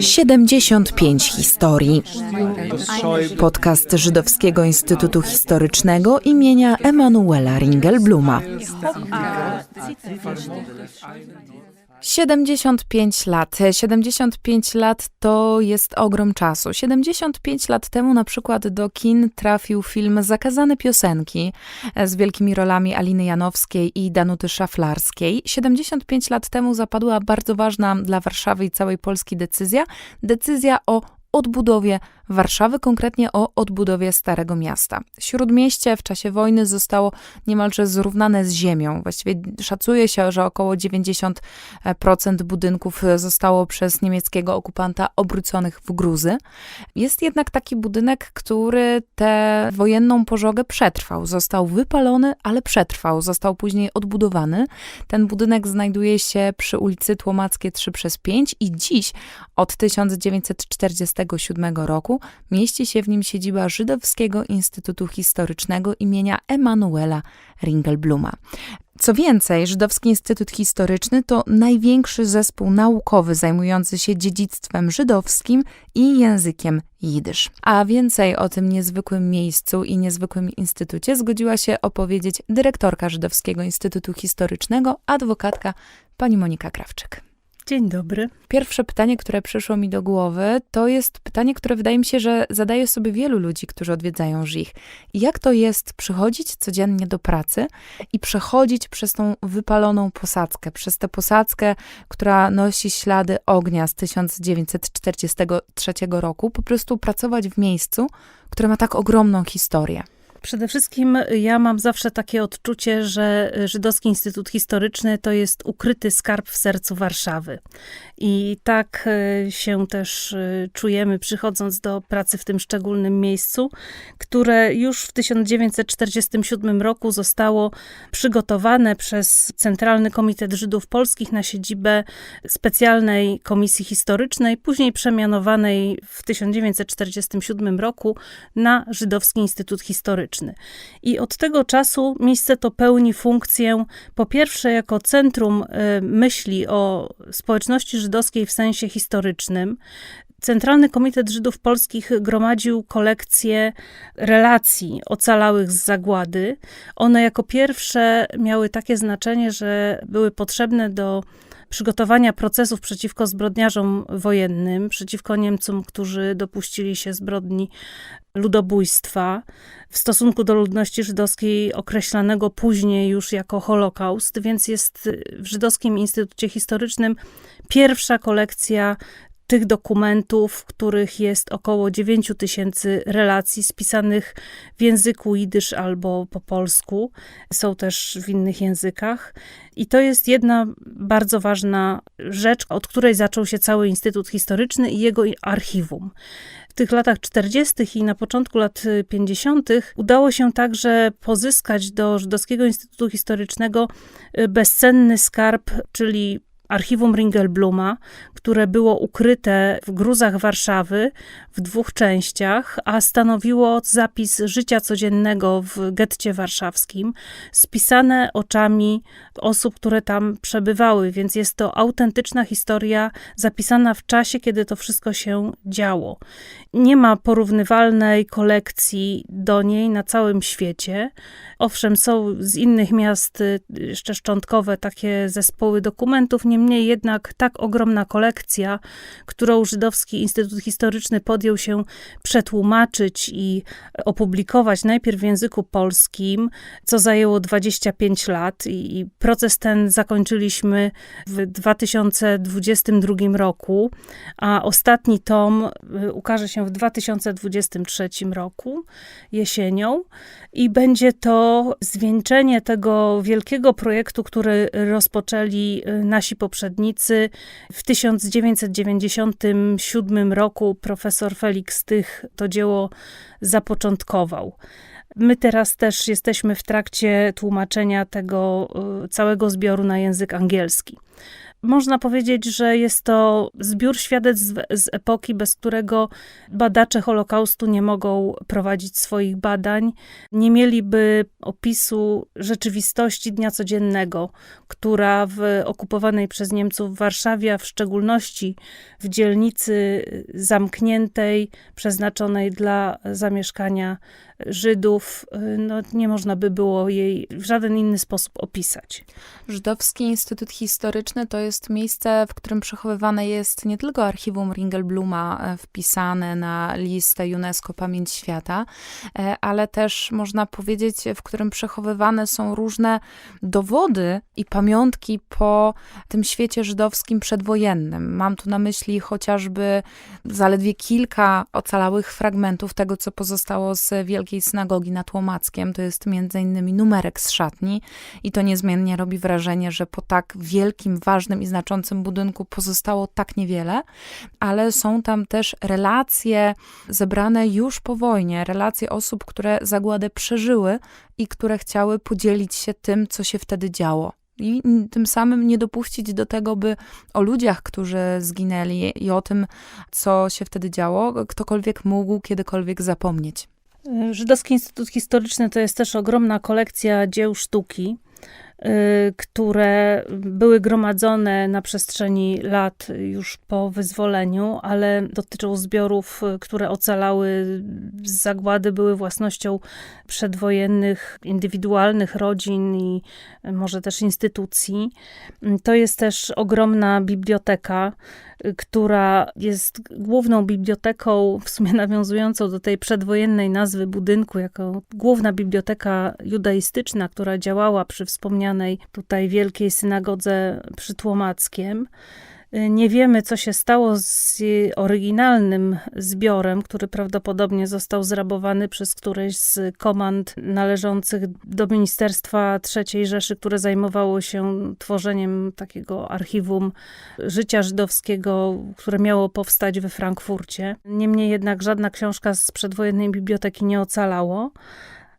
75 historii. Podcast Żydowskiego Instytutu Historycznego imienia Emanuela Ringelbluma. 75 lat. 75 lat to jest ogrom czasu. 75 lat temu na przykład do kin trafił film Zakazane piosenki z wielkimi rolami Aliny Janowskiej i Danuty Szaflarskiej. 75 lat temu zapadła bardzo ważna dla Warszawy i całej Polski decyzja, decyzja o odbudowie Warszawy, konkretnie o odbudowie Starego Miasta. Śródmieście w czasie wojny zostało niemalże zrównane z ziemią. Właściwie szacuje się, że około 90% budynków zostało przez niemieckiego okupanta obróconych w gruzy. Jest jednak taki budynek, który tę wojenną pożogę przetrwał. Został wypalony, ale przetrwał. Został później odbudowany. Ten budynek znajduje się przy ulicy Tłomackie 3 przez 5 i dziś od 1947 roku mieści się w nim siedziba Żydowskiego Instytutu Historycznego imienia Emanuela Ringelbluma. Co więcej, Żydowski Instytut Historyczny to największy zespół naukowy zajmujący się dziedzictwem żydowskim i językiem jidysz. A więcej o tym niezwykłym miejscu i niezwykłym instytucie zgodziła się opowiedzieć dyrektorka Żydowskiego Instytutu Historycznego, adwokatka pani Monika Krawczyk. Dzień dobry. Pierwsze pytanie, które przyszło mi do głowy, to jest pytanie, które wydaje mi się, że zadaje sobie wielu ludzi, którzy odwiedzają Żich. Jak to jest przychodzić codziennie do pracy i przechodzić przez tą wypaloną posadzkę, przez tę posadzkę, która nosi ślady ognia z 1943 roku, po prostu pracować w miejscu, które ma tak ogromną historię? Przede wszystkim ja mam zawsze takie odczucie, że Żydowski Instytut Historyczny to jest ukryty skarb w sercu Warszawy. I tak e, się też e, czujemy, przychodząc do pracy w tym szczególnym miejscu, które już w 1947 roku zostało przygotowane przez Centralny Komitet Żydów Polskich na siedzibę specjalnej komisji historycznej, później przemianowanej w 1947 roku na Żydowski Instytut Historyczny. I od tego czasu miejsce to pełni funkcję, po pierwsze, jako centrum e, myśli o społeczności żydowskiej w sensie historycznym. Centralny Komitet Żydów Polskich gromadził kolekcję relacji ocalałych z zagłady. One jako pierwsze miały takie znaczenie, że były potrzebne do przygotowania procesów przeciwko zbrodniarzom wojennym, przeciwko Niemcom, którzy dopuścili się zbrodni ludobójstwa w stosunku do ludności żydowskiej, określanego później już jako Holokaust, więc jest w Żydowskim Instytucie Historycznym pierwsza kolekcja tych dokumentów, w których jest około 9 tysięcy relacji spisanych w języku jidysz albo po polsku. Są też w innych językach. I to jest jedna bardzo ważna rzecz, od której zaczął się cały Instytut Historyczny i jego archiwum. W tych latach 40. i na początku lat 50. udało się także pozyskać do Żydowskiego Instytutu Historycznego bezcenny skarb, czyli archiwum Ringelbluma, które było ukryte w gruzach Warszawy w dwóch częściach, a stanowiło zapis życia codziennego w getcie warszawskim, spisane oczami osób, które tam przebywały, więc jest to autentyczna historia zapisana w czasie, kiedy to wszystko się działo. Nie ma porównywalnej kolekcji do niej na całym świecie. Owszem, są z innych miast y, jeszcze szczątkowe takie zespoły dokumentów, niemniej jednak tak ogromna kolekcja, którą Żydowski Instytut Historyczny podjął się przetłumaczyć i opublikować najpierw w języku polskim, co zajęło 25 lat i proces ten zakończyliśmy w 2022 roku, a ostatni tom y, ukaże się w 2023 roku, jesienią i będzie to zwieńczenie tego wielkiego projektu, który rozpoczęli y, nasi poprzednicy. W 1997 roku profesor Felix Tych to dzieło zapoczątkował. My teraz też jesteśmy w trakcie tłumaczenia tego y, całego zbioru na język angielski. Można powiedzieć, że jest to zbiór świadectw z epoki, bez którego badacze Holokaustu nie mogą prowadzić swoich badań. Nie mieliby opisu rzeczywistości dnia codziennego, która w okupowanej przez Niemców Warszawie, a w szczególności w dzielnicy zamkniętej, przeznaczonej dla zamieszkania Żydów, no, nie można by było jej w żaden inny sposób opisać. Żydowski Instytut Historyczny to jest miejsce, w którym przechowywane jest nie tylko archiwum Ringelbluma e, wpisane na listę UNESCO Pamięć Świata, e, ale też można powiedzieć, w którym przechowywane są różne dowody i pamiątki po tym świecie żydowskim przedwojennym. Mam tu na myśli chociażby zaledwie kilka ocalałych fragmentów tego, co pozostało z Wielkiej Synagogi nad Łomackiem. To jest między innymi numerek z szatni i to niezmiennie robi wrażenie, że po tak wielkim, ważnym i znaczącym budynku pozostało tak niewiele, ale są tam też relacje zebrane już po wojnie, relacje osób, które zagładę przeżyły i które chciały podzielić się tym, co się wtedy działo. I tym samym nie dopuścić do tego, by o ludziach, którzy zginęli i o tym, co się wtedy działo, ktokolwiek mógł kiedykolwiek zapomnieć. Żydowski Instytut Historyczny to jest też ogromna kolekcja dzieł sztuki, które były gromadzone na przestrzeni lat już po wyzwoleniu, ale dotyczą zbiorów, które ocalały z zagłady, były własnością przedwojennych, indywidualnych rodzin i może też instytucji. To jest też ogromna biblioteka, która jest główną biblioteką, w sumie nawiązującą do tej przedwojennej nazwy budynku, jako główna biblioteka judaistyczna, która działała przy wspomnianej tutaj Wielkiej Synagodze przy Tłomackiem. Nie wiemy, co się stało z oryginalnym zbiorem, który prawdopodobnie został zrabowany przez któreś z komand należących do Ministerstwa III Rzeszy, które zajmowało się tworzeniem takiego archiwum życia żydowskiego, które miało powstać we Frankfurcie. Niemniej jednak żadna książka z przedwojennej biblioteki nie ocalało.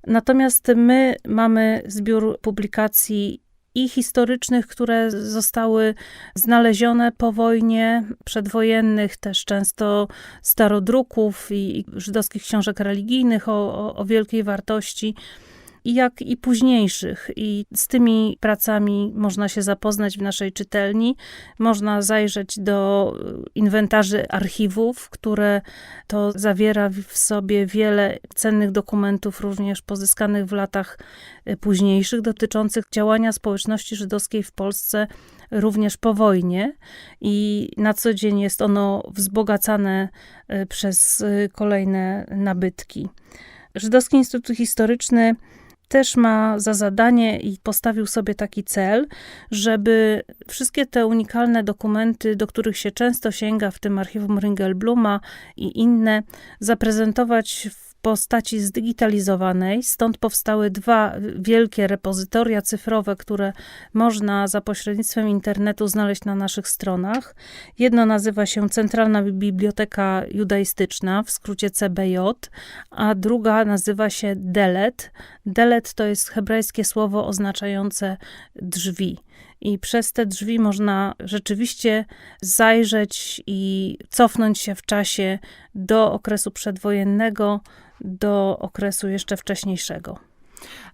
Natomiast my mamy zbiór publikacji i historycznych, które zostały znalezione po wojnie, przedwojennych, też często starodruków i żydowskich książek religijnych o, o, o wielkiej wartości jak i późniejszych. I z tymi pracami można się zapoznać w naszej czytelni. Można zajrzeć do inwentarzy archiwów, które to zawiera w sobie wiele cennych dokumentów, również pozyskanych w latach e, późniejszych, dotyczących działania społeczności żydowskiej w Polsce również po wojnie i na co dzień jest ono wzbogacane e, przez e, kolejne nabytki. Żydowski Instytut Historyczny też ma za zadanie i postawił sobie taki cel, żeby wszystkie te unikalne dokumenty, do których się często sięga, w tym archiwum Ringelbluma i inne, zaprezentować w postaci zdigitalizowanej. Stąd powstały dwa wielkie repozytoria cyfrowe, które można za pośrednictwem internetu znaleźć na naszych stronach. Jedno nazywa się Centralna Biblioteka Judaistyczna, w skrócie CBJ, a druga nazywa się Delet. Delet to jest hebrajskie słowo oznaczające drzwi. I przez te drzwi można rzeczywiście zajrzeć i cofnąć się w czasie do okresu przedwojennego, do okresu jeszcze wcześniejszego.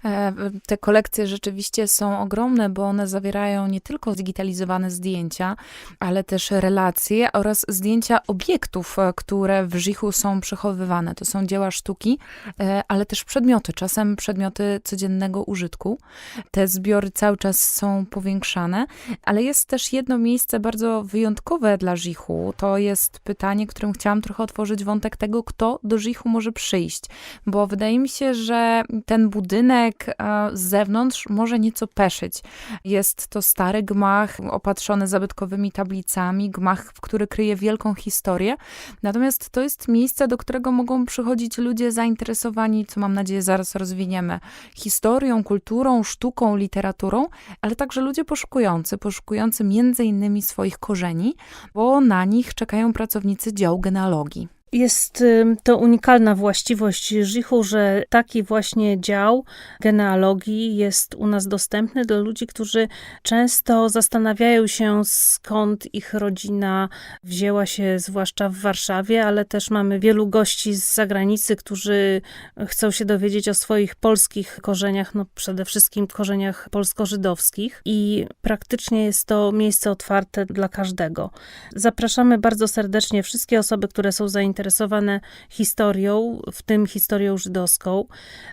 E, te kolekcje rzeczywiście są ogromne, bo one zawierają nie tylko zdigitalizowane zdjęcia, ale też relacje oraz zdjęcia obiektów, e, które w Żichu są przechowywane. To są dzieła sztuki, e, ale też przedmioty, czasem przedmioty codziennego użytku. Te zbiory cały czas są powiększane, ale jest też jedno miejsce bardzo wyjątkowe dla Żichu. To jest pytanie, którym chciałam trochę otworzyć wątek tego, kto do Żichu może przyjść, bo wydaje mi się, że ten budynek, budynek z zewnątrz może nieco peszyć. Jest to stary gmach opatrzony zabytkowymi tablicami, gmach, który kryje wielką historię. Natomiast to jest miejsce, do którego mogą przychodzić ludzie zainteresowani, co mam nadzieję zaraz rozwiniemy, historią, kulturą, sztuką, literaturą, ale także ludzie poszukujący, poszukujący między innymi swoich korzeni, bo na nich czekają pracownicy działu genealogii. Jest to unikalna właściwość Żichu, że taki właśnie dział genealogii jest u nas dostępny dla ludzi, którzy często zastanawiają się, skąd ich rodzina wzięła się, zwłaszcza w Warszawie, ale też mamy wielu gości z zagranicy, którzy chcą się dowiedzieć o swoich polskich korzeniach, no przede wszystkim korzeniach polsko-żydowskich i praktycznie jest to miejsce otwarte dla każdego. Zapraszamy bardzo serdecznie wszystkie osoby, które są zainteresowane historią, w tym historią żydowską,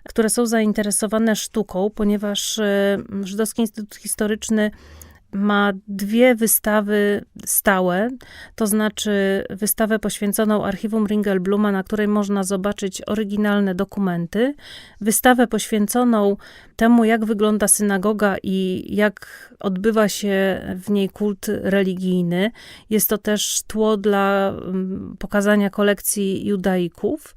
które są zainteresowane sztuką, ponieważ e, Żydowski Instytut Historyczny ma dwie wystawy stałe, to znaczy wystawę poświęconą archiwum Ringelbluma, na której można zobaczyć oryginalne dokumenty, wystawę poświęconą temu, jak wygląda synagoga i jak odbywa się w niej kult religijny. Jest to też tło dla mm, pokazania kolekcji judaików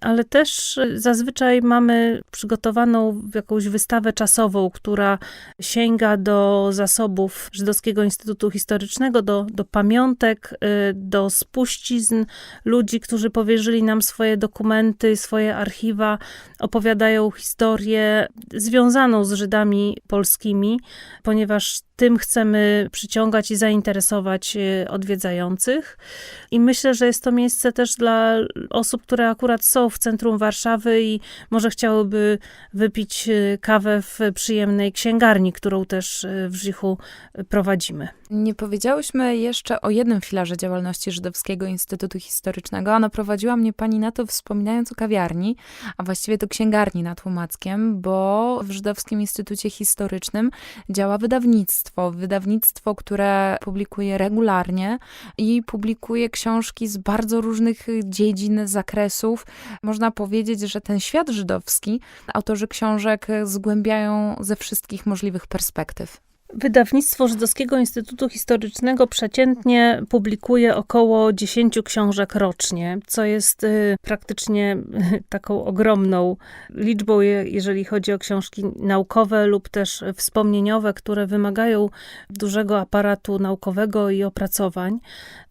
ale też zazwyczaj mamy przygotowaną jakąś wystawę czasową, która sięga do zasobów Żydowskiego Instytutu Historycznego, do, do pamiątek, y, do spuścizn ludzi, którzy powierzyli nam swoje dokumenty, swoje archiwa, opowiadają historię związaną z Żydami polskimi, ponieważ tym chcemy przyciągać i zainteresować y, odwiedzających. I myślę, że jest to miejsce też dla osób, które akurat są w centrum Warszawy i może chciałyby wypić y, kawę w przyjemnej księgarni, którą też y, w Żichu prowadzimy. Nie powiedziałyśmy jeszcze o jednym filarze działalności Żydowskiego Instytutu Historycznego, a naprowadziła mnie pani na to wspominając o kawiarni, a właściwie to księgarni nad Łomackiem, bo w Żydowskim Instytucie Historycznym działa wydawnictwo. Wydawnictwo, które publikuje regularnie i publikuje książki z bardzo różnych dziedzin, zakresów. Można powiedzieć, że ten świat żydowski autorzy książek zgłębiają ze wszystkich możliwych perspektyw. Wydawnictwo Żydowskiego Instytutu Historycznego przeciętnie publikuje około 10 książek rocznie, co jest y, praktycznie taką ogromną liczbą, je- jeżeli chodzi o książki naukowe lub też wspomnieniowe, które wymagają dużego aparatu naukowego i opracowań.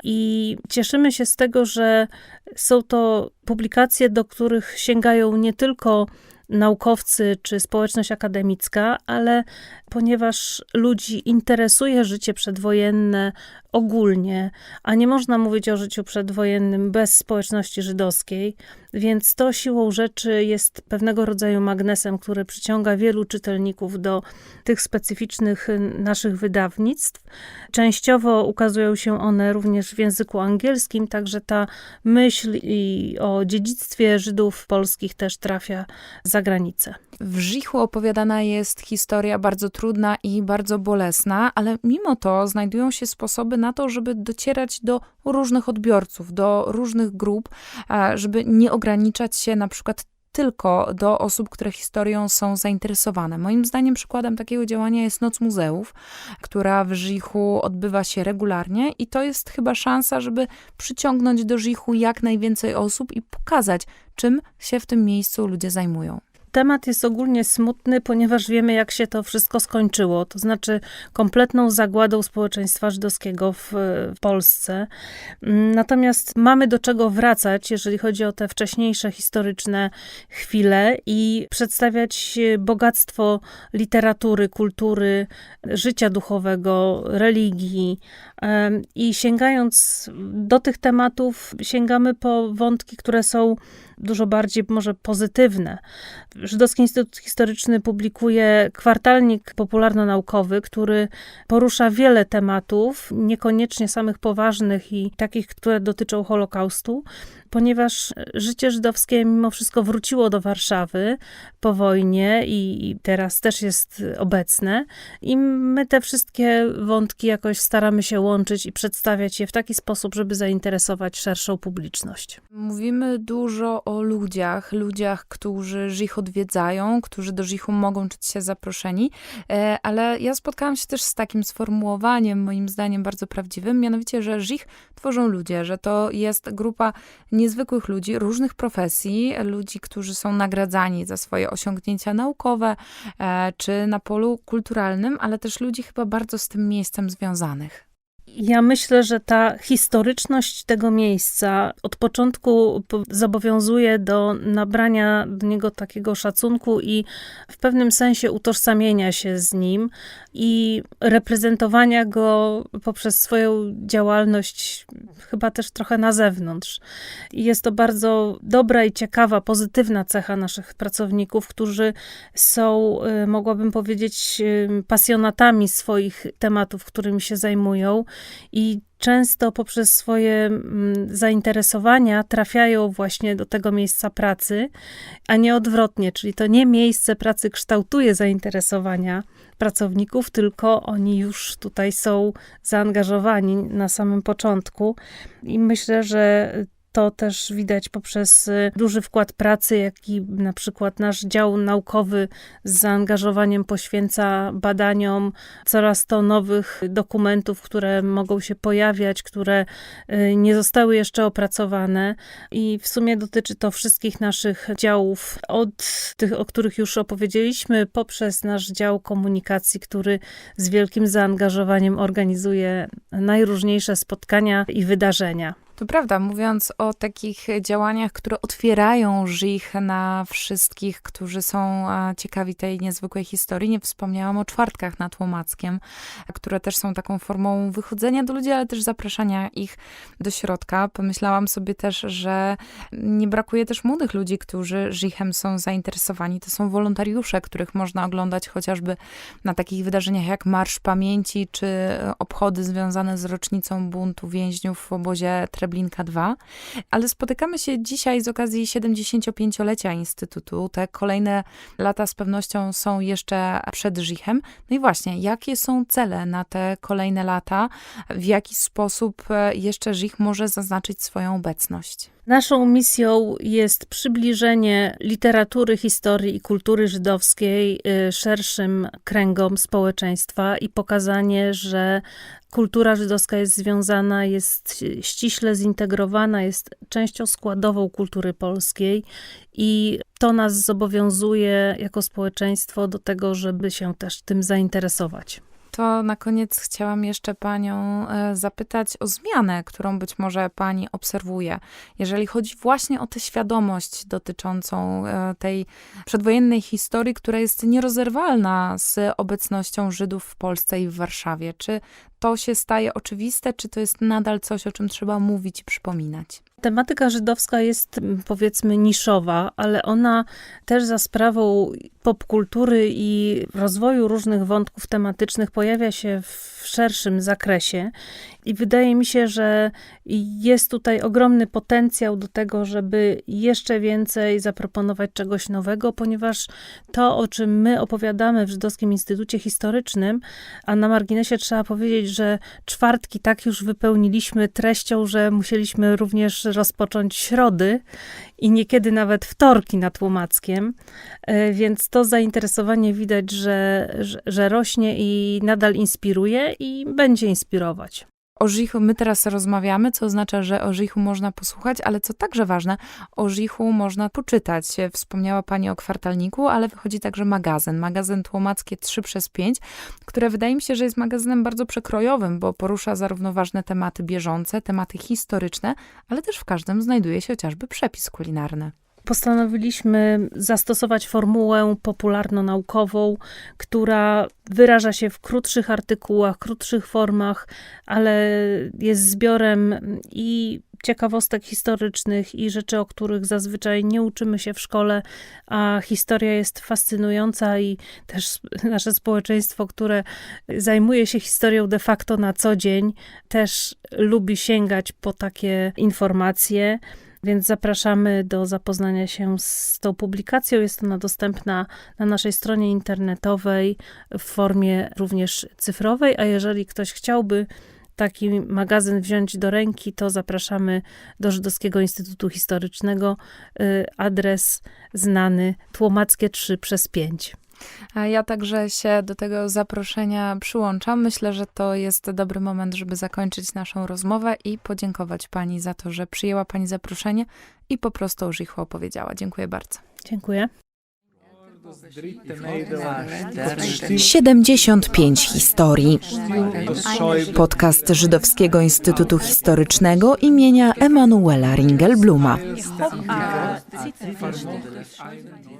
I cieszymy się z tego, że są to publikacje, do których sięgają nie tylko naukowcy czy społeczność akademicka, ale ponieważ ludzi interesuje życie przedwojenne ogólnie, a nie można mówić o życiu przedwojennym bez społeczności żydowskiej, więc to siłą rzeczy jest pewnego rodzaju magnesem, który przyciąga wielu czytelników do tych specyficznych y, naszych wydawnictw. Częściowo ukazują się one również w języku angielskim, także ta myśl i o dziedzictwie Żydów polskich też trafia za granicę. W Żichu opowiadana jest historia bardzo trudna i bardzo bolesna, ale mimo to znajdują się sposoby na to, żeby docierać do różnych odbiorców, do różnych grup, żeby nie ograniczać się na przykład tylko do osób, które historią są zainteresowane. Moim zdaniem przykładem takiego działania jest Noc Muzeów, która w Żichu odbywa się regularnie i to jest chyba szansa, żeby przyciągnąć do Żichu jak najwięcej osób i pokazać, czym się w tym miejscu ludzie zajmują. Temat jest ogólnie smutny, ponieważ wiemy, jak się to wszystko skończyło. To znaczy kompletną zagładą społeczeństwa żydowskiego w, w Polsce. Natomiast mamy do czego wracać, jeżeli chodzi o te wcześniejsze historyczne chwile i przedstawiać bogactwo literatury, kultury, życia duchowego, religii. I sięgając do tych tematów, sięgamy po wątki, które są dużo bardziej może pozytywne. Żydowski Instytut Historyczny publikuje kwartalnik popularno-naukowy, który porusza wiele tematów, niekoniecznie samych poważnych i takich, które dotyczą Holokaustu, ponieważ życie żydowskie mimo wszystko wróciło do Warszawy po wojnie i teraz też jest obecne. I my te wszystkie wątki jakoś staramy się łączyć i przedstawiać je w taki sposób, żeby zainteresować szerszą publiczność. Mówimy dużo o ludziach, ludziach, którzy Żich odwiedzają, którzy do Żychu mogą czuć się zaproszeni, e, ale ja spotkałam się też z takim sformułowaniem, moim zdaniem bardzo prawdziwym, mianowicie, że Żich tworzą ludzie, że to jest grupa niezwykłych ludzi, różnych profesji, ludzi, którzy są nagradzani za swoje osiągnięcia naukowe e, czy na polu kulturalnym, ale też ludzi chyba bardzo z tym miejscem związanych. Ja myślę, że ta historyczność tego miejsca od początku po- zobowiązuje do nabrania do niego takiego szacunku i w pewnym sensie utożsamienia się z nim i reprezentowania go poprzez swoją działalność, chyba też trochę na zewnątrz. I jest to bardzo dobra i ciekawa, pozytywna cecha naszych pracowników, którzy są, y, mogłabym powiedzieć, y, pasjonatami swoich tematów, którymi się zajmują i często poprzez swoje mm, zainteresowania trafiają właśnie do tego miejsca pracy, a nie odwrotnie, czyli to nie miejsce pracy kształtuje zainteresowania pracowników, tylko oni już tutaj są zaangażowani na samym początku. I myślę, że to też widać poprzez y, duży wkład pracy, jaki na przykład nasz dział naukowy z zaangażowaniem poświęca badaniom coraz to nowych dokumentów, które mogą się pojawiać, które y, nie zostały jeszcze opracowane. I w sumie dotyczy to wszystkich naszych działów, od tych, o których już opowiedzieliśmy, poprzez nasz dział komunikacji, który z wielkim zaangażowaniem organizuje najróżniejsze spotkania i wydarzenia. To prawda, mówiąc o takich działaniach, które otwierają żich na wszystkich, którzy są ciekawi tej niezwykłej historii, nie wspomniałam o czwartkach nad Łomackiem, które też są taką formą wychodzenia do ludzi, ale też zapraszania ich do środka. Pomyślałam sobie też, że nie brakuje też młodych ludzi, którzy żichem są zainteresowani. To są wolontariusze, których można oglądać chociażby na takich wydarzeniach jak Marsz Pamięci, czy obchody związane z rocznicą buntu więźniów w obozie Treblinka 2. Ale spotykamy się dzisiaj z okazji 75-lecia Instytutu. Te kolejne lata z pewnością są jeszcze przed Żichem. No i właśnie, jakie są cele na te kolejne lata? W jaki sposób e, jeszcze Żich może zaznaczyć swoją obecność? Naszą misją jest przybliżenie literatury, historii i kultury żydowskiej y, szerszym kręgom społeczeństwa i pokazanie, że kultura żydowska jest związana, jest ściśle zintegrowana, jest częścią składową kultury polskiej i to nas zobowiązuje jako społeczeństwo do tego, żeby się też tym zainteresować. To na koniec chciałam jeszcze Panią e, zapytać o zmianę, którą być może Pani obserwuje, jeżeli chodzi właśnie o tę świadomość dotyczącą e, tej przedwojennej historii, która jest nierozerwalna z obecnością Żydów w Polsce i w Warszawie. Czy to się staje oczywiste, czy to jest nadal coś, o czym trzeba mówić i przypominać? Tematyka żydowska jest m, powiedzmy niszowa, ale ona też za sprawą popkultury i rozwoju różnych wątków tematycznych pojawia się w szerszym zakresie. I wydaje mi się, że jest tutaj ogromny potencjał do tego, żeby jeszcze więcej zaproponować czegoś nowego, ponieważ to, o czym my opowiadamy w Żydowskim Instytucie Historycznym, a na marginesie trzeba powiedzieć, że czwartki tak już wypełniliśmy treścią, że musieliśmy również rozpocząć środy i niekiedy nawet wtorki nad Łomackiem, E, więc to zainteresowanie widać, że, że rośnie i nadal inspiruje i będzie inspirować. O Żichu my teraz rozmawiamy, co oznacza, że o Żichu można posłuchać, ale co także ważne, o Żichu można poczytać. Wspomniała Pani o kwartalniku, ale wychodzi także magazyn. Magazyn Tłomackie 3 przez 5, które wydaje mi się, że jest magazynem bardzo przekrojowym, bo porusza zarówno ważne tematy bieżące, tematy historyczne, ale też w każdym znajduje się chociażby przepis kulinarny. Postanowiliśmy zastosować formułę popularno-naukową, która wyraża się w krótszych artykułach, krótszych formach, ale jest zbiorem i ciekawostek historycznych i rzeczy, o których zazwyczaj nie uczymy się w szkole, a historia jest fascynująca i też nasze społeczeństwo, które zajmuje się historią de facto na co dzień, też lubi sięgać po takie informacje. Więc zapraszamy do zapoznania się z tą publikacją. Jest ona dostępna na naszej stronie internetowej w formie również cyfrowej, a jeżeli ktoś chciałby taki magazyn wziąć do ręki, to zapraszamy do Żydowskiego Instytutu Historycznego. Y, Adres znany Tłomackie 3 przez 5. Ja także się do tego zaproszenia przyłączam. Myślę, że to jest dobry moment, żeby zakończyć naszą rozmowę i podziękować Pani za to, że przyjęła Pani zaproszenie i po prostu o Żichu opowiedziała. Dziękuję bardzo. Dziękuję. 75 historii. Podcast Żydowskiego Instytutu Historycznego imienia Emanuela Ringelbluma.